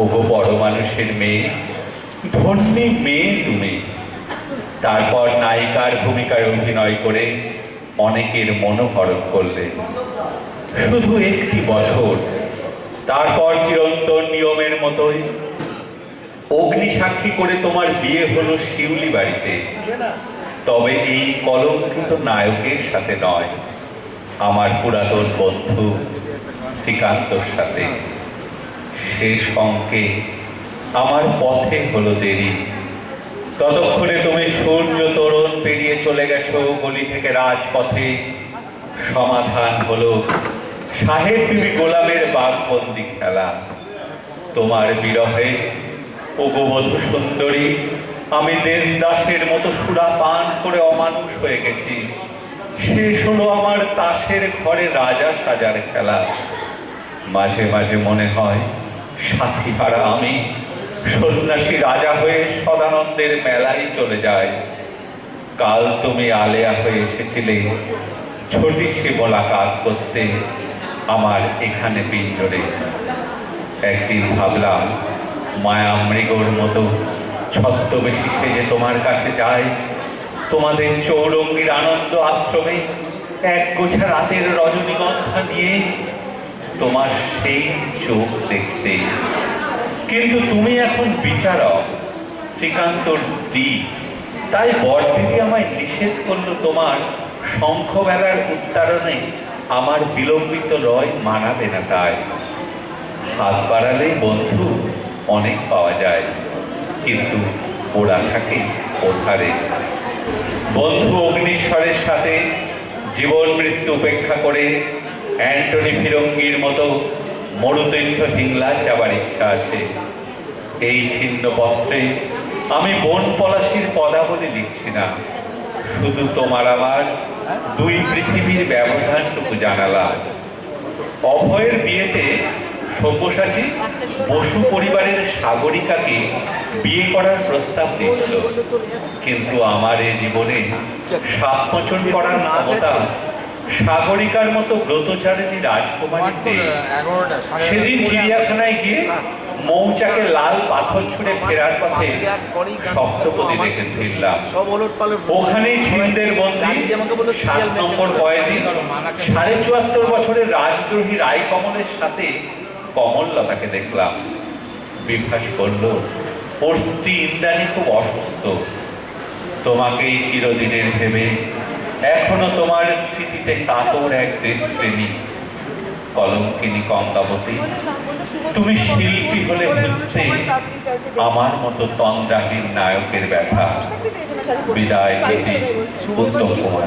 ওগো বড় মানুষের মেয়ে, ধন্যী মেয়ে তুমি। তারপর নায়িকার ভূমিকায় অভিনয় করে অনেকের মনোহরণ করলে। শুধু একটি বছর, তারপর চিরন্তন নিয়মের মতোই অগ্নি সাক্ষী করে তোমার বিয়ে হলো শিউলি বাড়িতে। তবে এই কলঙ্কিত নায়কের সাথে নয়, আমার পুরাতন বন্ধু শ্রীকান্তর সাথে। শেষ অঙ্কে। আমার পথে হলো দেরি। ততক্ষণে তুমি সূর্য তরুণ পেরিয়ে চলে গেছো গলি থেকে রাজপথে। সমাধান হলো সাহেব বিবি গোলামের বাঘবন্দি খেলা। তোমার বিরহে উপবধূ সুন্দরী, আমি দেবদাসের মতো সুরা পান করে অমানুষ হয়ে গেছি। শেষ হলো আমার তাসের ঘরে রাজা সাজার খেলা। মাঝে মাঝে মনে হয় সাথী হারা আমি সন্ন্যাসী রাজা হয়ে সদানন্দের মেলায় চলে যায় কাল তুমি আলেয়া হয়ে এসেছিলে। ছোটি সে মোলাকাত করতে আমার এখানে পিঞ্জরে। একদিন ভাবলাম, মায়া মৃগর মতো ছদ্মবেশী সেজে তোমার কাছে যায় তোমাদের চৌরঙ্গীর আনন্দ আশ্রমে এক গোছা রাতের রজনীগন্ধা নিয়ে তোমার সেই চোখ দেখতে। কিন্তু তুমি এখন বিচারক, শ্রীকান্তর স্ত্রী। তাই বরদিদি আমায় নিষেধ করল তোমার শঙ্খ বেলার উত্তারণে আমার বিলম্বিত রয় মানাবে না তাই। হাত বাড়ালেই বন্ধু অনেক পাওয়া যায়, কিন্তু ওরা থাকে ওধারে বন্ধু অগ্নিশ্বরের সাথে জীবন মৃত্যু উপেক্ষা করে অ্যান্টনি ফিরঙ্গির মতো মরুতীর্থ হিংলা যাবার ইচ্ছা আছে। এই ছিন্ন পত্রে আমি বন পলাশির পদাবলী লিখছি না। শুধু তোমার আমার দুই পৃথিবীর ব্যবধানটুকু জানালাম। অভয়ের বিয়েতে সব্যসাচী বসু পরিবারের সাগরিকাকে বিয়ে করার প্রস্তাব দিয়েছিল। কিন্তু আমার এই জীবনে সাপ মোচন করার ক্ষমতা সাগরিকার মতো ব্রতচারিণী রাজকুমারীতে সাড়ে সেদিন চিড়িয়াখানায় গিয়ে মৌচাকে লাল পাথর ছুঁড়ে ফেরার পথে সপ্তপদী দেখে ফিরলাম। ওখানেই ছিনদের বন্দি সাত নম্বর কয়েদি সাড়ে চুয়াত্তর বছরের রাজদ্রোহী রায় কমলের সাথে কমললতাকে দেখলাম। বিভাস করল ওর স্ত্রী ইন্দ্রাণী খুব অসুস্থ। তোমাকেই চিরদিনের ভেবে এখনও তোমার স্মৃতিতে কাতর এক দেশপ্রেমী। কলঙ্কিনী কঙ্কাবতী তুমি শিল্পী হলে বুঝতে আমার মতো তন্দ্রাহীন নায়কের ব্যথা। বিদায় উত্তম কুমার।